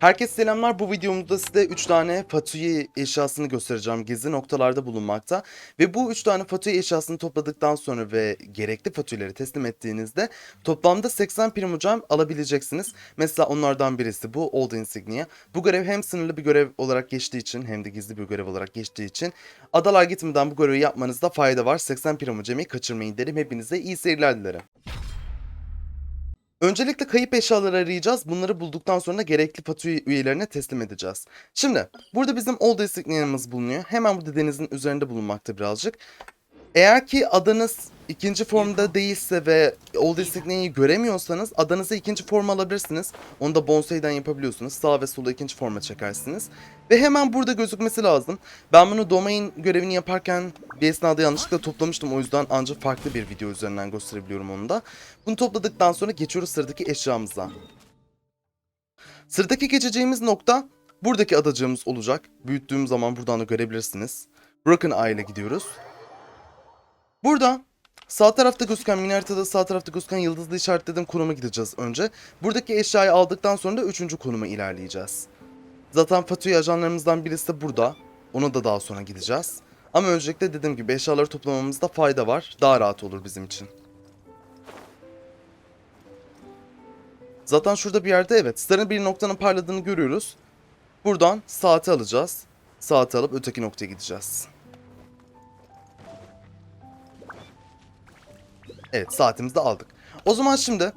Herkese selamlar. Bu videomda size 3 tane Fatui eşyasını göstereceğim. Gizli noktalarda bulunmakta. Ve bu 3 tane Fatui eşyasını topladıktan sonra ve gerekli Fatui'leri teslim ettiğinizde toplamda 80 Primogem alabileceksiniz. Mesela onlardan birisi bu Old Insignia. Bu görev hem sınırlı bir görev olarak geçtiği için hem de gizli bir görev olarak geçtiği için adalar gitmeden bu görevi yapmanızda fayda var. 80 Primogem'i kaçırmayın derim. Hepinize iyi seyirler dilerim. Öncelikle kayıp eşyaları arayacağız. Bunları bulduktan sonra gerekli Fatui üyelerine teslim edeceğiz. Şimdi burada bizim Old Insignia'mız bulunuyor. Hemen burada denizin üzerinde bulunmakta birazcık. Eğer ki adanız ikinci formda değilse ve Old Insignia'yı göremiyorsanız adanıza ikinci form alabilirsiniz. Onu da bonsai'den yapabiliyorsunuz. Sağ ve sola ikinci forma çekersiniz. Ve hemen burada gözükmesi lazım. Ben bunu domain görevini yaparken bir esnada yanlışlıkla toplamıştım. O yüzden ancak farklı bir video üzerinden gösterebiliyorum onu da. Bunu topladıktan sonra geçiyoruz sıradaki eşyamıza. Sıradaki geçeceğimiz nokta buradaki adacığımız olacak. Büyüttüğüm zaman buradan da görebilirsiniz. Broken Isle'e gidiyoruz. Burada sağ tarafta gözüken mini haritada sağ tarafta gözüken yıldızlı işaretlediğim konuma gideceğiz önce. Buradaki eşyayı aldıktan sonra da üçüncü konuma ilerleyeceğiz. Zaten Fatui ajanlarımızdan birisi de burada. Ona da daha sonra gideceğiz. Ama öncelikle dediğim gibi eşyaları toplamamızda fayda var. Daha rahat olur bizim için. Zaten şurada bir yerde evet sarı bir noktanın parladığını görüyoruz. Buradan saati alacağız. Saati alıp öteki noktaya gideceğiz. Evet saatimizi de aldık. O zaman şimdi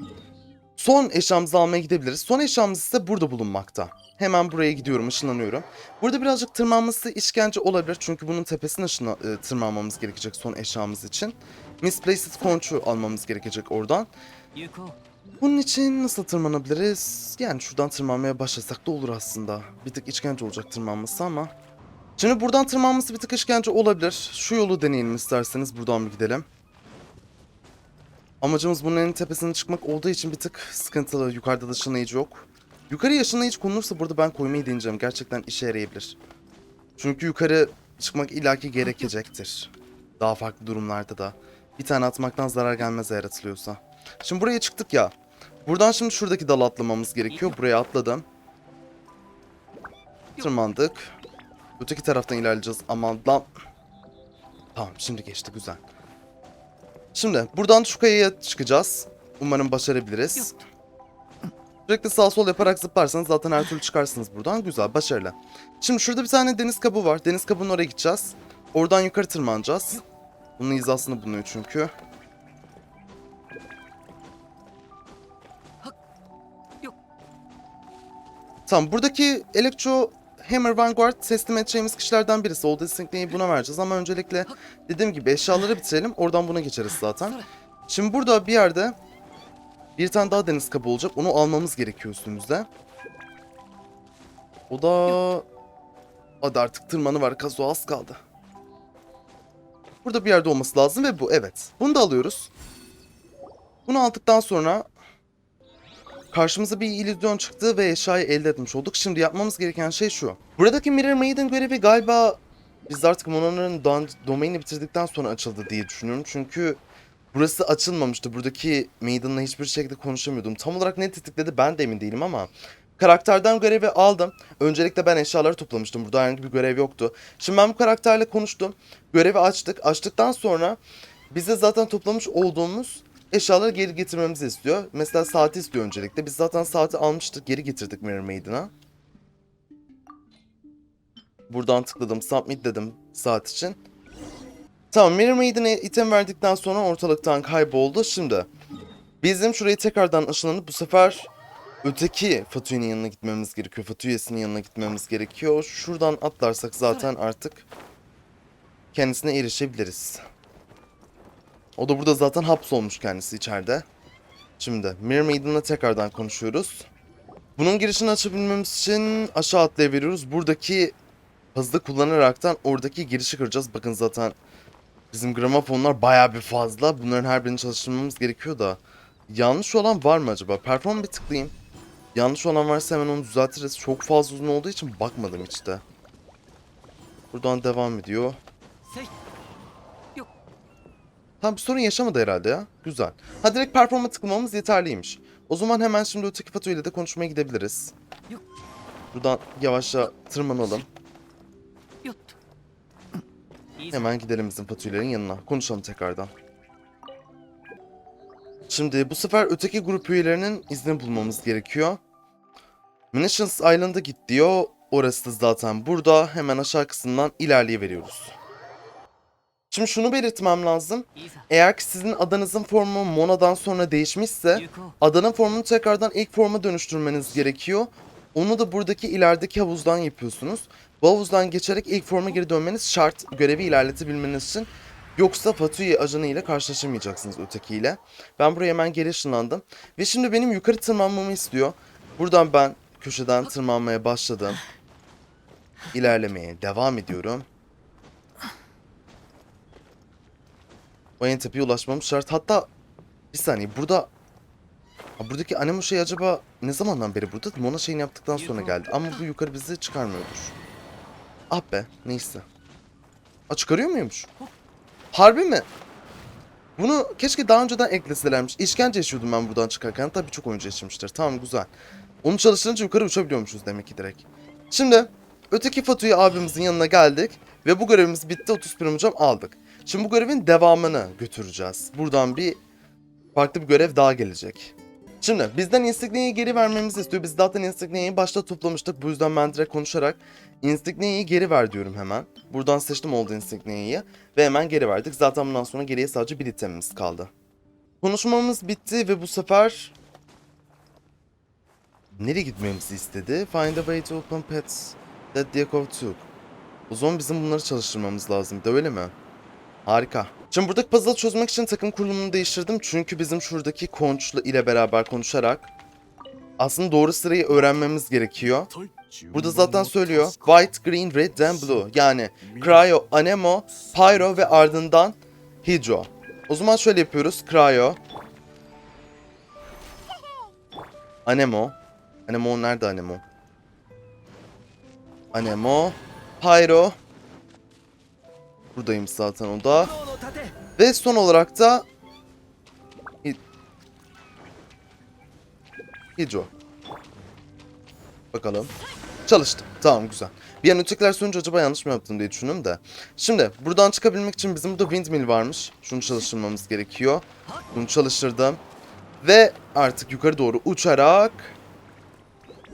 son eşyamızı almaya gidebiliriz. Son eşyamız ise burada bulunmakta. Hemen buraya gidiyorum ışınlanıyorum. Burada birazcık tırmanması işkence olabilir. Çünkü bunun tepesine ışına, e, tırmanmamız gerekecek son eşyamız için. Misplaced Conch'u almamız gerekecek oradan. Bunun için nasıl tırmanabiliriz? Yani şuradan tırmanmaya başlasak da olur aslında. Bir tık işkence olacak tırmanması ama. Şimdi buradan tırmanması bir tık işkence olabilir. Şu yolu deneyelim isterseniz buradan bir gidelim. Amacımız bunun en tepesine çıkmak olduğu için bir tık sıkıntılı. Yukarıda da ışınlayıcı yok. Yukarıya ışınlayıcı konulursa burada ben koymayı deneyeceğim. Gerçekten işe yarayabilir. Çünkü yukarı çıkmak illaki gerekecektir. Daha farklı durumlarda da. Bir tane atmaktan zarar gelmez eğer atılıyorsa. Şimdi buraya çıktık ya. Buradan şimdi şuradaki dalı atlamamız gerekiyor. Buraya atladım. Tırmandık. Öteki taraftan ilerleyeceğiz. Aman lan. Tamam şimdi geçti güzel. Şimdi buradan şu kayaya çıkacağız. Umarım başarabiliriz. Sürekli sağ sol yaparak zıplarsanız zaten her türlü çıkarsınız buradan. Güzel, başarılı. Şimdi şurada bir tane deniz kabuğu var. Deniz kabuğunun oraya gideceğiz. Oradan yukarı tırmanacağız. Bunun hizasını bulunuyor çünkü. Tamam buradaki Electro Hammer Vanguard teslim edeceğimiz kişilerden birisi. Old Insignia'yı buna vereceğiz ama öncelikle dediğim gibi eşyaları bitirelim. Oradan buna geçeriz zaten. Şimdi burada bir yerde bir tane daha deniz kabuğu olacak. Onu almamız gerekiyor üstümüzde. O da... Hadi artık tırmanı var. Kazo az kaldı. Burada bir yerde olması lazım ve bu evet. Bunu da alıyoruz. Bunu aldıktan sonra Karşımıza bir illüzyon çıktı ve eşyayı elde etmiş olduk. Şimdi yapmamız gereken şey şu. Buradaki Mirror Maiden görevi galiba biz artık Monona'nın domaini bitirdikten sonra açıldı diye düşünüyorum. Çünkü burası açılmamıştı. Buradaki Maiden'la hiçbir şekilde konuşamıyordum. Tam olarak ne tetikledi ben de emin değilim ama karakterden görevi aldım. Öncelikle ben eşyaları toplamıştım. Burada herhangi bir görev yoktu. Şimdi ben bu karakterle konuştum. Görevi açtık. Açtıktan sonra bize zaten toplamış olduğumuz eşyaları geri getirmemizi istiyor. Mesela saati istiyor öncelikle. Biz zaten saati almıştık. Geri getirdik Mirror Maiden'a. Buradan tıkladım. Submit dedim saat için. Tamam Mirror Maiden'e item verdikten sonra ortalıktan kayboldu. Şimdi bizim şurayı tekrardan ışınlanıp bu sefer öteki Fatui'nin yanına gitmemiz gerekiyor. Fatui'sinin yanına gitmemiz gerekiyor. Şuradan atlarsak zaten artık kendisine erişebiliriz. O da burada zaten hapsolmuş kendisi içeride. Şimdi Mirror Maiden'la tekrardan konuşuyoruz. Bunun girişini açabilmemiz için aşağı atlayabiliyoruz. Buradaki hızlı kullanaraktan oradaki girişi kıracağız. Bakın zaten bizim gramofonlar baya bir fazla. Bunların her birini çalıştırmamız gerekiyor da. Yanlış olan var mı acaba? Perform bir tıklayayım. Yanlış olan varsa hemen onu düzeltiriz. Çok fazla uzun olduğu için bakmadım hiç de. Buradan devam ediyor. Tam bir sorun yaşamadı herhalde ya. Güzel. Ha direkt performa tıklamamız yeterliymiş. O zaman hemen şimdi öteki Fatu ile de konuşmaya gidebiliriz. Buradan yavaşça tırmanalım. Hemen gidelim bizim Fatuilerin yanına. Konuşalım tekrardan. Şimdi bu sefer öteki grup üyelerinin izni bulmamız gerekiyor. Munitions Island'a git diyor. Orası zaten burada. Hemen aşağı kısımdan ilerleyiveriyoruz. veriyoruz. Şimdi şunu belirtmem lazım. Eğer ki sizin adanızın formu Mona'dan sonra değişmişse adanın formunu tekrardan ilk forma dönüştürmeniz gerekiyor. Onu da buradaki ilerideki havuzdan yapıyorsunuz. Bu havuzdan geçerek ilk forma geri dönmeniz şart görevi ilerletebilmeniz için. Yoksa Fatui ajanı ile karşılaşamayacaksınız ötekiyle. Ben buraya hemen geri ışınlandım. Ve şimdi benim yukarı tırmanmamı istiyor. Buradan ben köşeden tırmanmaya başladım. İlerlemeye devam ediyorum. O en tepeye ulaşmam şart. Hatta bir saniye burada Ha, buradaki anemo şey acaba ne zamandan beri burada? Mona şeyini yaptıktan sonra geldi. Ama bu yukarı bizi çıkarmıyordur. Ah be neyse. Aa çıkarıyor muymuş? Harbi mi? Bunu keşke daha önceden ekleselermiş. İşkence yaşıyordum ben buradan çıkarken. Tabii çok oyuncu yaşamıştır. Tamam güzel. Onu çalıştırınca yukarı uçabiliyormuşuz demek ki direkt. Şimdi öteki Fatu'yu abimizin yanına geldik. Ve bu görevimiz bitti. 30 prim hocam aldık. Şimdi bu görevin devamını götüreceğiz. Buradan bir farklı bir görev daha gelecek. Şimdi bizden Insignia'yı geri vermemizi istiyor. Biz zaten Insignia'yı başta toplamıştık. Bu yüzden ben direkt konuşarak Insignia'yı geri ver diyorum hemen. Buradan seçtim oldu Insignia'yı. Ve hemen geri verdik. Zaten bundan sonra geriye sadece bir itemimiz kaldı. Konuşmamız bitti ve bu sefer... Nereye gitmemizi istedi? Find a way to open pets that Diakov took. O zaman bizim bunları çalıştırmamız lazım. De öyle mi? Harika. Şimdi buradaki puzzle çözmek için takım kurulumunu değiştirdim. Çünkü bizim şuradaki konçlu ile beraber konuşarak aslında doğru sırayı öğrenmemiz gerekiyor. Burada zaten söylüyor. White, green, red, then blue. Yani Cryo, Anemo, Pyro ve ardından Hydro. O zaman şöyle yapıyoruz. Cryo. Anemo. Anemo nerede Anemo? Anemo. Pyro. Buradayım zaten o da. Ve son olarak da... Hidro. Bakalım. Çalıştı. Tamam güzel. Bir an ötekiler sonucu acaba yanlış mı yaptım diye düşündüm de. Şimdi buradan çıkabilmek için bizim burada windmill varmış. Şunu çalıştırmamız gerekiyor. Bunu çalıştırdım. Ve artık yukarı doğru uçarak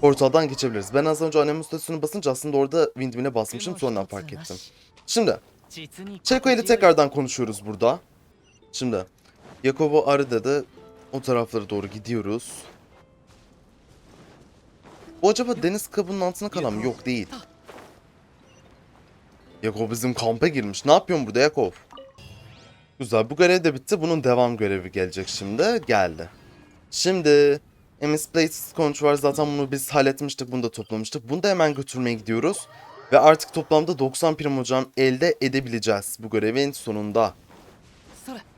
portaldan geçebiliriz. Ben az önce annemin üstesini basınca aslında orada windmill'e basmışım sonradan fark ettim. Şimdi Çeko ile tekrardan konuşuyoruz burada. Şimdi Yakobo arı dedi. O taraflara doğru gidiyoruz. Bu acaba deniz kabının altına kalan mı? Yok değil. Yakov bizim kampa girmiş. Ne yapıyorsun burada Yakov? Güzel bu görev de bitti. Bunun devam görevi gelecek şimdi. Geldi. Şimdi MS Plates konuş var. Zaten bunu biz halletmiştik. Bunu da toplamıştık. Bunu da hemen götürmeye gidiyoruz. Ve artık toplamda 90 prim elde edebileceğiz bu görevin sonunda.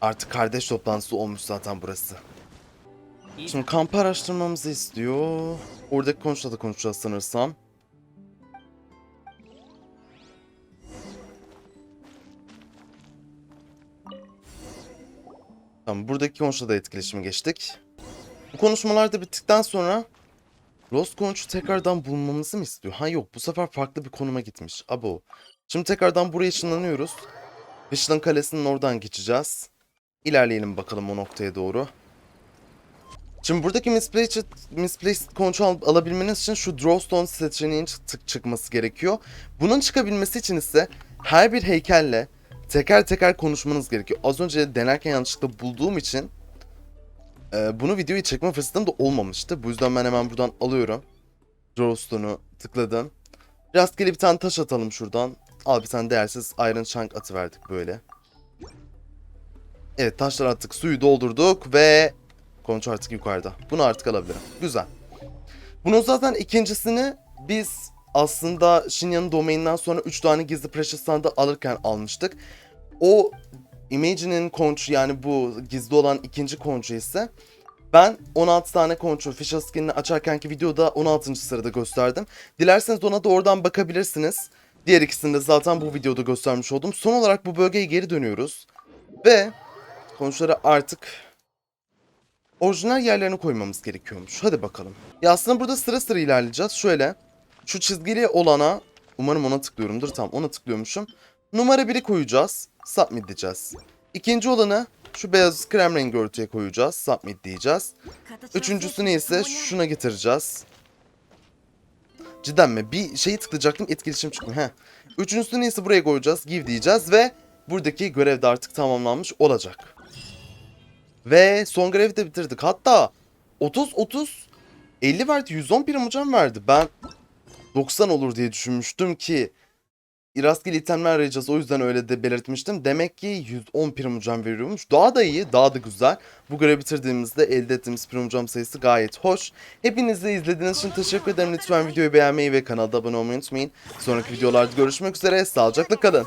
Artık kardeş toplantısı olmuş zaten burası. Şimdi kampı araştırmamızı istiyor. Oradaki konuşla da konuşacağız sanırsam. Tamam buradaki konuşla da etkileşime geçtik. Bu konuşmalar da bittikten sonra Lost Conch'u tekrardan bulmamızı mı istiyor? Ha yok bu sefer farklı bir konuma gitmiş. Abo. Şimdi tekrardan buraya ışınlanıyoruz. Vişlan Kalesi'nin oradan geçeceğiz. İlerleyelim bakalım o noktaya doğru. Şimdi buradaki misplaced, misplaced control al- alabilmeniz için şu Drawstone seçeneğinin çık- çıkması gerekiyor. Bunun çıkabilmesi için ise her bir heykelle teker teker konuşmanız gerekiyor. Az önce denerken yanlışlıkla bulduğum için e, bunu videoyu çekme fırsatım da olmamıştı. Bu yüzden ben hemen buradan alıyorum. Drawstone'u tıkladım. Rastgele bir tane taş atalım şuradan. Al bir tane değersiz Iron Chunk atıverdik böyle. Evet taşlar attık, suyu doldurduk ve Kontrol artık yukarıda. Bunu artık alabilirim. Güzel. Bunun zaten ikincisini biz aslında Shinya'nın domaininden sonra 3 tane gizli Precious Sand'ı alırken almıştık. O Imagine'in konçu yani bu gizli olan ikinci konçu ise ben 16 tane konçu Fisher Skin'ini açarkenki videoda 16. sırada gösterdim. Dilerseniz ona da oradan bakabilirsiniz. Diğer ikisini de zaten bu videoda göstermiş oldum. Son olarak bu bölgeye geri dönüyoruz. Ve konçları artık orijinal yerlerine koymamız gerekiyormuş. Hadi bakalım. Ya aslında burada sıra sıra ilerleyeceğiz. Şöyle. Şu çizgili olana umarım ona tıklıyorumdur. Tamam ona tıklıyormuşum. Numara 1'i koyacağız. Submit diyeceğiz. İkinci olanı şu beyaz krem rengi örtüye koyacağız. Submit diyeceğiz. Üçüncüsünü ise şuna getireceğiz. Cidden mi? Bir şeyi tıklayacaktım etkileşim çıkmıyor. Heh. Üçüncüsünü ise buraya koyacağız. Give diyeceğiz ve buradaki görev de artık tamamlanmış olacak. Ve son görevi de bitirdik. Hatta 30 30 50 verdi. 110 prim hocam verdi. Ben 90 olur diye düşünmüştüm ki rastgele itemler arayacağız. O yüzden öyle de belirtmiştim. Demek ki 110 prim veriyormuş. Daha da iyi, daha da güzel. Bu görevi bitirdiğimizde elde ettiğimiz prim sayısı gayet hoş. Hepinize izlediğiniz için teşekkür ederim. Lütfen videoyu beğenmeyi ve kanala abone olmayı unutmayın. Sonraki videolarda görüşmek üzere. Sağlıcakla kalın.